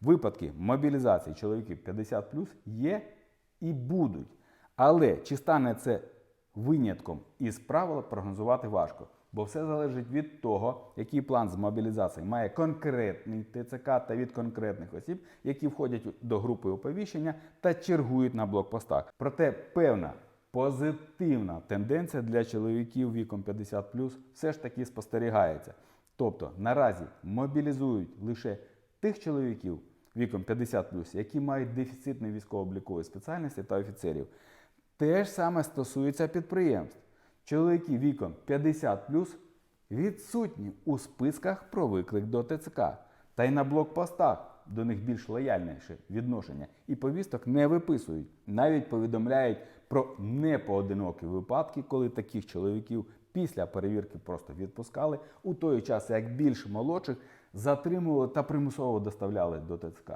Випадки мобілізації чоловіків 50 є і будуть. Але чи стане це винятком із правил прогнозувати важко, бо все залежить від того, який план з мобілізації має конкретний ТЦК та від конкретних осіб, які входять до групи оповіщення та чергують на блокпостах. Проте певна позитивна тенденція для чоловіків віком 50 все ж таки спостерігається. Тобто наразі мобілізують лише тих чоловіків віком 50 які мають дефіцитні військово-облікові спеціальності та офіцерів. Те ж саме стосується підприємств. Чоловіки віком 50 відсутні у списках про виклик до ТЦК. Та й на блокпостах до них більш лояльніше відношення і повісток не виписують. Навіть повідомляють про непоодинокі випадки, коли таких чоловіків після перевірки просто відпускали, у той час як більш молодших затримували та примусово доставляли до ТЦК.